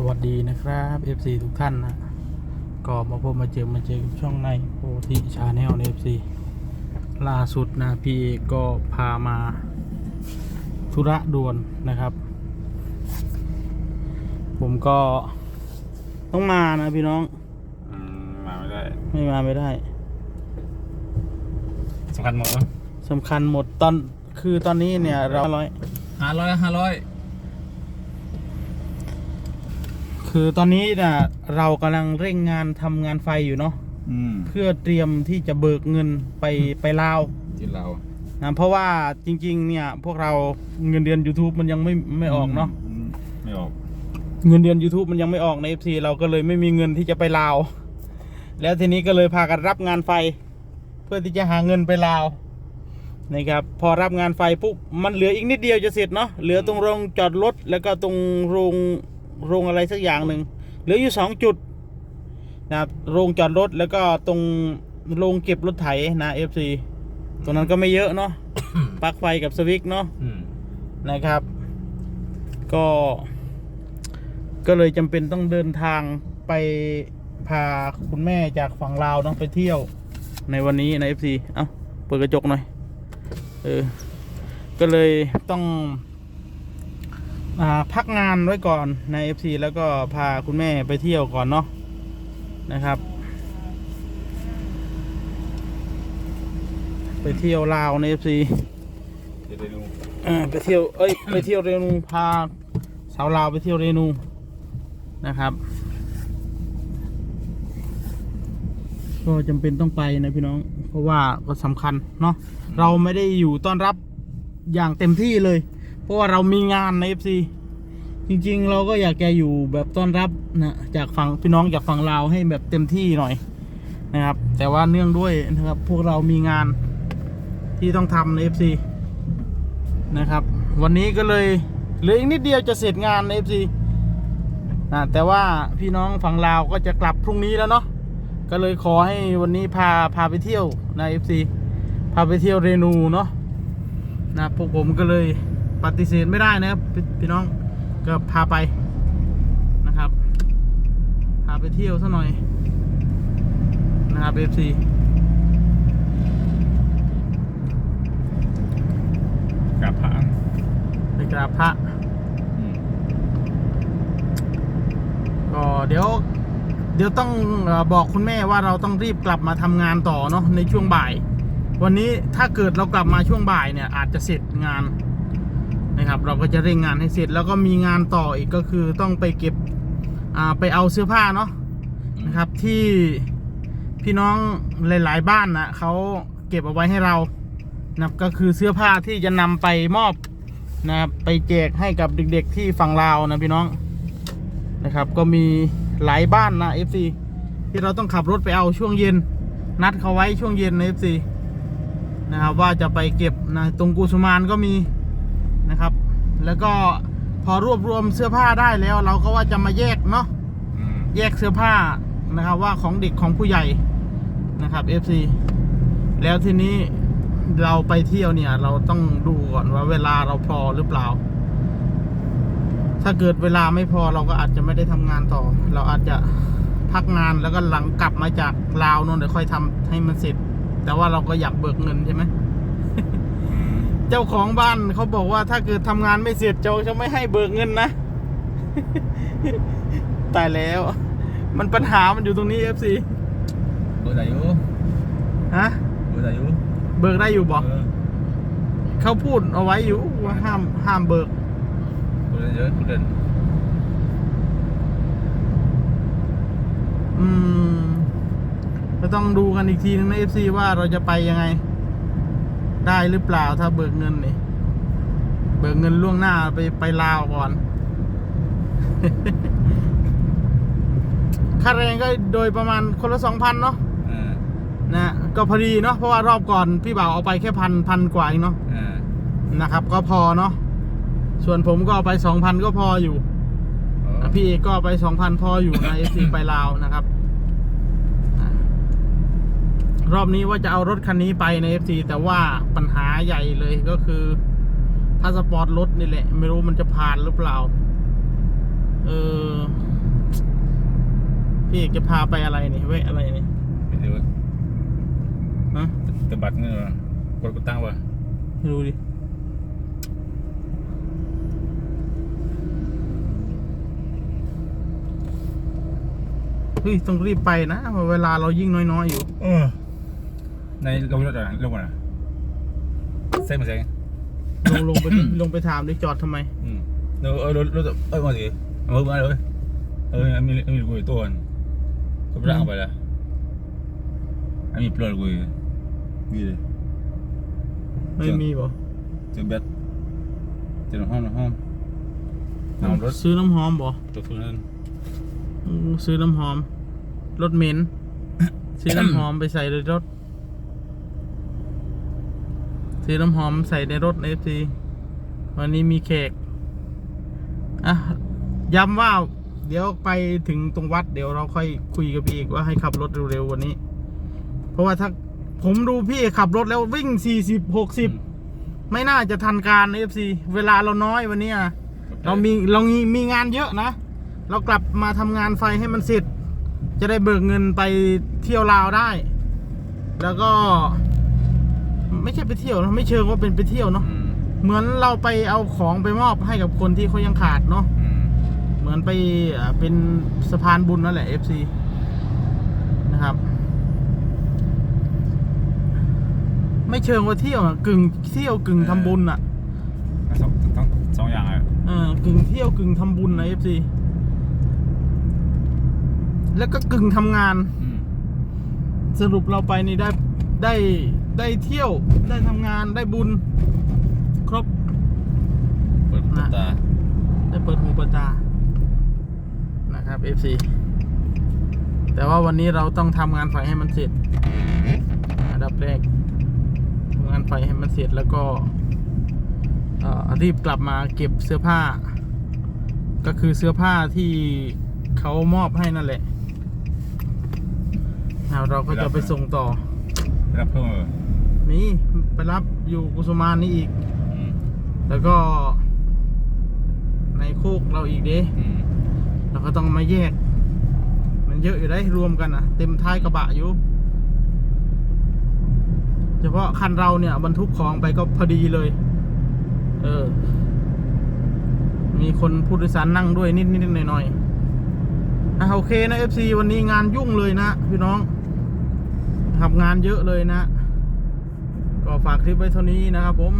สวัสดีนะครับ FC ทุกท่านนะก็มาพบมาเจอมาเจอกับช่องในโพธิชาแนลใน FC ล่าสุดนะพี่เอกก็พามาธุระด่วนนะครับ ผมก็ต้องมานะพี่น้องอืมมาไม่ได้ไม่มาไม่ได้สำคัญหมดเนอะสำคัญหมดตอนคือตอนนี้เนี่ยเราร้อยห้าร้อยห้าร้อย คือตอนนี้นะเรากำลังเร่งงานทำงานไฟอยู่เนาะอืมเพื่อเตรียมที่จะเบิกเงินไปไปลาวที่เรานะเพราะว่าจริง ๆ เนี่ยพวกเราเงินเดือน YouTube มันยังไม่ไม่ออกเนาะมไม่ออก เงินเดือน YouTube มันยังไม่ออกใน FC เราก็เลยไม่มีเงินที่จะไปลาว แล้วทีนี้ก็เลยพากันรับงานไฟ เพื่อที่จะหาเงินไปลาวนะครับพอรับงานไฟปุ๊บมันเหลืออีกนิดเดียวจะเสร็จเนาะเหลือตรงโรงจอดรถแล้วก็ตรงโรง โรงอะไรสักอย่างหนึ่งเหลืออยู่สองจุดนะครับโรงจอดรถแล้วก็ตรงโรงเก็บรถไถนะ FC ตรงนั้นก็ไม่เยอะเนาะปลั๊กไฟกับสวิตช์เนาะอืมนะครับ ก็ ก็เลยจำเป็นต้องเดินทางไปพาคุณแม่จากฝั่งลาวเนาะไปเที่ยวในวันนี้ใน FC เอ้าเปิดกระจกหน่อยเออก็เลยต้องอา พักงานไว้ก่อนใน FC แล้วก็พาคุณแม่ไปเที่ยวก่อนเนาะนะครับ ไปเที่ยวลาวใน FC จะได้ดูอ่าไปเที่ยวเอ้ยไปเที่ยวเรนูพาสาวลาวไปเที่ยวเรนูนะครับ ก็จำเป็นต้องไปนะพี่น้อง เพราะว่าก็สำคัญเนาะเราไม่ได้อยู่ต้อนรับอย่างเต็มที่เลย เพราะว่าเรามีงานใน FC จริง ๆ เราก็อยากจะอยู่แบบต้อนรับนะจากฝั่งพี่น้องจากฝั่งลาวให้แบบเต็มที่หน่อยนะครับ แต่ว่าเนื่องด้วยนะครับ พวกเรามีงานที่ต้องทำใน FC นะครับ วันนี้ก็เลยเหลืออีกนิดเดียวจะเสร็จงานใน FC นะแต่ว่าพี่น้องฝั่งลาวก็จะกลับพรุ่งนี้แล้วเนาะก็เลยขอให้วันนี้พาพาไปเที่ยวใน FC พาไปเที่ยวเรนูเนาะนะพวกผมก็เลย ปฏิเสธไม่ได้นะครับพี่พี่น้องก็พาไปนะครับ พาไปเที่ยวซะหน่อยนะครับ FC กลับพังไปกราบพระอืมก็เดี๋ยว เดี๋ยวต้องเออบอกคุณแม่ว่าเราต้องรีบกลับมาทำงานต่อเนาะในช่วงบ่าย วันนี้ถ้าเกิดเรากลับมาช่วงบ่ายเนี่ยอาจจะเสร็จงาน นะครับ เราก็จะเร่งงานให้เสร็จแล้วก็มีงานต่ออีกก็คือต้องไปเก็บอ่าไปเอาเสื้อผ้าเนาะนะครับที่พี่น้องหลาย ๆ บ้านนะเขาเก็บเอาไว้ให้เรานะครับก็คือเสื้อผ้าที่จะนำไปมอบนะครับไปแจกให้กับเด็ก ๆ ที่ฝั่งลาวนะพี่น้องนะครับ ก็มีหลายบ้านนะ FC ที่เราต้องขับรถไปเอาช่วงเย็น นัดเขาไว้ช่วงเย็นนะ FC นะครับว่าจะไปเก็บนะตรงกุสุมานก็มี นะครับ แล้วก็พอรวบรวมเสื้อผ้าได้แล้ว เราก็ว่าจะมาแยกเนาะอืมแยกเสื้อผ้านะครับ ว่าของเด็กของผู้ใหญ่นะครับ FC แล้วทีนี้เราไปเที่ยวเนี่ย เราต้องดูก่อนว่าเวลาเราพอหรือเปล่า ถ้าเกิดเวลาไม่พอเราก็อาจจะไม่ได้ทำงานต่อ เราอาจจะพักงานแล้วก็หลังกลับมาจากลาวนู่นเดี๋ยวค่อยทำให้มันเสร็จ แต่ว่าเราก็อยากเบิกเงินใช่ไหมอืม เจ้าของบ้านเขาบอกว่าถ้าเกิดทำงานไม่เสร็จเจ้าจะไม่ให้เบิกเงินนะ ตายแล้ว มันปัญหามันอยู่ตรงนี้ FC เบอร์ไหนอยู่ฮะเบอร์ไหนอยู่เบิกได้อยู่บอกเออเขาพูดเอาไว้อยู่ว่าห้ามห้ามเบิกเบอร์เยอะคุณเดินอืมก็ต้องดูกันอีกทีนึงนะ FC ว่าเราจะไปยังไง ได้หรือเปล่าถ้าเบิกเงินนี่ เบิกเงินล่วงหน้าไปไปลาวก่อน ค่าแรงก็โดยประมาณคนละสองพันเนาะเออนะก็พอดีเนาะเพราะว่ารอบก่อนพี่บ่าวเอาไปแค่พันพันกว่าเองเนาะเออนะครับ ก็พอเนาะส่วนผมก็เอาไปสองพันก็พออยู่อ๋ออะพี่เอกก็เอาไปสองพันพออยู่ในเอซีไปลาวนะครับอะ รอบนี้ว่าจะเอารถคันนี้ไปใน FC แต่ว่าปัญหาใหญ่เลยก็คือพาสปอร์ตรถนี่แหละ ไม่รู้มันจะผ่านหรือเปล่า เออ พี่เอกจะพาไปอะไรนี่เว้ยอะไรนี่ไปดูฮะตะบัดเงี้ยกดกดตั้งวะไม่รู้ดิเฮ้ยต้องรีบไปนะเพราะเวลาเรายิ่งน้อยๆอยู่ เออ ในลงรถอะไรลงมาเซ็งมาเซ็งลงลงไปลงไปถามดิจอดทำไมอืมเออเออรถรถเออมาสิเอามาเลยเออมีมีกูตัวก็ไปเอาไปละอันมีปลอดกูมีเลยไม่มีบ่เจอเบ็ดเจอห้องห้องน้ำรถซื้อน้ำหอมบ่รถทุนนั้นอืมซื้อน้ำหอมรถเหม็นซื้อน้ำหอมไปใส่ในรถ ซื้อน้ำหอมใส่ในรถในเอฟซีวันนี้มีแขกอะย้ำว่า เดี๋ยวไปถึงตรงวัดเดี๋ยวเราค่อยคุยกับพี่เอกว่าให้ขับรถเร็วๆวันนี้ เพราะว่าถ้าผมดูพี่เอกขับรถแล้ววิ่งสี่สิบหกสิบไม่น่าจะทันการเอฟซีเวลาเราน้อยวันนี้อะเรามีเรามีมีงานเยอะนะ เรากลับมาทำงานไฟให้มันเสร็จ จะได้เบิกเงินไปเที่ยวลาวได้ แล้วก็ ไม่ใช่ไปเที่ยวนะไม่เชิงว่าเป็นไปเที่ยวเนาะอืมเหมือนเราไปเอาของไปมอบให้กับคนที่เขายังขาดเนาะอืมเหมือนไปอ่าเป็นสะพานบุญนั่นแหละ FC นะครับ ไม่เชิงว่าเที่ยวอะกึ่งเที่ยวกึ่งทำบุญอะสองต้องสองอย่างเลยเออกึ่งเที่ยวกึ่งทำบุญนะ FC แล้วก็กึ่งทำงานอืมสรุปเราไปนี่ได้ได้ ได้เที่ยวได้ทำงานได้บุญ ครบ เปิดตาได้เปิดหูเปิดตานะครับ FC แต่ว่าวันนี้เราต้องทำงานไฟให้มันเสร็จอันดับแรกทำงานไฟให้มันเสร็จแล้วก็เอ่อรีบกลับมาเก็บเสื้อผ้า ก็คือเสื้อผ้าที่เขามอบให้นั่นแหละเอาเราก็จะไปส่งต่อรับเพิ่ม นี่ไปรับอยู่กุสุมานนี่อีก อืมแล้วก็ ในโคกเราอีกเด้อืมเราก็ต้องมาแยก มันเยอะอยู่ได้รวมกันอะ เต็มท้ายกระบะอยู่ เฉพาะคันเราเนี่ยบรรทุกของไปก็พอดีเลย เออ มีคนผู้โดยสารนั่งด้วยนิดนิดๆหน่อยหน่อยๆอะโอเคนะ FC วันนี้งานยุ่งเลยนะพี่น้องทำงานเยอะเลยนะ ก็ฝากคลิปไว้เท่านี้นะครับผม